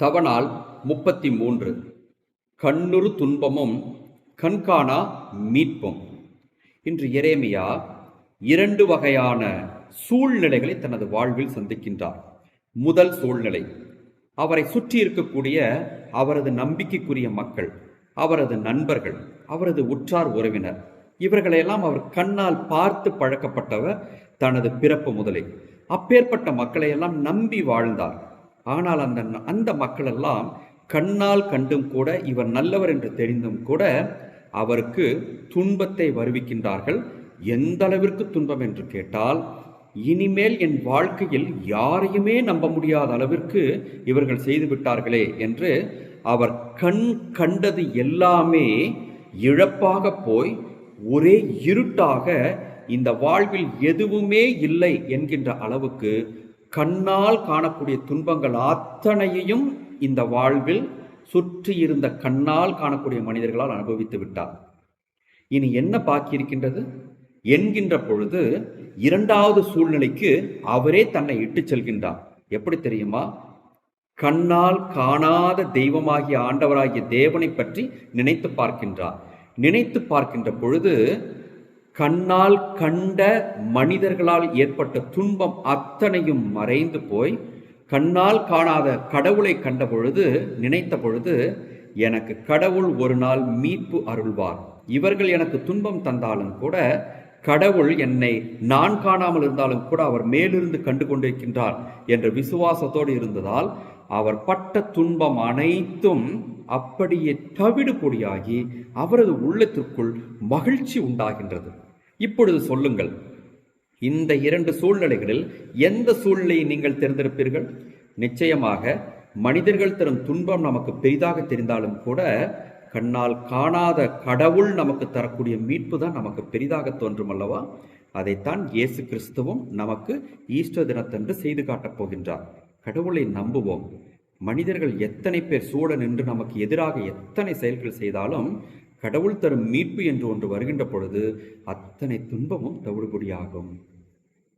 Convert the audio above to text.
தவனால் முப்பத்தி மூன்று கண்ணுறு துன்பமும் கண்காணா மீட்பும். இன்று எரேமியா இரண்டு வகையான சூழ்நிலைகளை தனது வாழ்வில் சந்திக்கின்றார். முதல் சூழ்நிலை அவரை சுற்றி இருக்கக்கூடிய அவரது நம்பிக்கைக்குரிய மக்கள் அவரது நண்பர்கள் அவரது உற்றார் உறவினர் இவர்களையெல்லாம் அவர் கண்ணால் பார்த்து பழக்கப்பட்டவர் தனது பிறப்பு முதலே. அப்பேற்பட்ட மக்களையெல்லாம் நம்பி வாழ்ந்தார். ஆனால் அந்த அந்த மக்கள் எல்லாம் கண்ணால் கண்டும் கூட இவர் நல்லவர் என்று தெரிந்தும் கூட அவருக்கு துன்பத்தை வருவிக்கின்றார்கள். எந்த அளவிற்கு துன்பம் என்று கேட்டால் இனிமேல் என் வாழ்க்கையில் யாரையுமே நம்ப முடியாத அளவிற்கு இவர்கள் செய்து விட்டார்களே என்று அவர் கண் கண்டது எல்லாமே இழப்பாக போய் ஒரே இருட்டாக இந்த வாழ்வில் எதுவுமே இல்லை என்கின்ற அளவுக்கு கண்ணால் காணக்கூடிய துன்பங்கள் அத்தனையையும் இந்த வாழ்வில் சுற்றி இருந்த கண்ணால் காணக்கூடிய மனிதர்களால் அனுபவித்து விட்டார். இனி என்ன பாக்கி இருக்கின்றது? என்கின்ற பொழுது இரண்டாவது சூழ்நிலைக்கு அவரே தன்னை இட்டு செல்கின்றார். எப்படி தெரியுமா? கண்ணால் காணாத தெய்வமாகிய ஆண்டவராகிய தேவனை பற்றி நினைத்து பார்க்கின்றார். நினைத்து பார்க்கின்ற பொழுது கண்ணால் கண்ட மனிதர்களால் ஏற்பட்ட துன்பம் அத்தனையும் மறைந்து போய் கண்ணால் காணாத கடவுளை கண்ட பொழுது நினைத்த பொழுது எனக்கு கடவுள் ஒரு நாள் மீட்பு அருள்வார். இவர்கள் எனக்கு துன்பம் தந்தாலும் கூட கடவுள் என்னை நான் காணாமல் இருந்தாலும் கூட அவர் மேலிருந்து கண்டு கொண்டிருக்கின்றார் என்ற விசுவாசத்தோடு இருந்ததால் அவர் பட்ட துன்பம் அனைத்தும் அப்படியே தவிடுபொடியாகி அவரது உள்ளத்திற்குள் மகிழ்ச்சி உண்டாகின்றது. இப்பொழுது சொல்லுங்கள். இந்த இரண்டு சூழ்நிலைகளில் எந்த சூழ்நிலையை நீங்கள் தேர்ந்தெடுப்பீர்கள்? நிச்சயமாக மனிதர்கள் தரும் துன்பம் நமக்கு பெரிதாக தெரிந்தாலும் கூட கண்ணால் காணாத கடவுள் நமக்கு தரக்கூடிய மீட்பு தான் நமக்கு பெரிதாக தோன்றும் அல்லவா? அதைத்தான் இயேசு கிறிஸ்துவும் நமக்கு ஈஸ்டர் தினத்தன்று செய்து காட்டப் போகின்றார். கடவுளை நம்புவோம். மனிதர்கள் எத்தனை பேர் சூழ நின்று நமக்கு எதிராக எத்தனை செயல்கள் செய்தாலும் கடவுள் தரும் மீட்பு என்று ஒன்று வருகின்ற பொழுது அத்தனை துன்பமும் தவிடுபடியாகும்.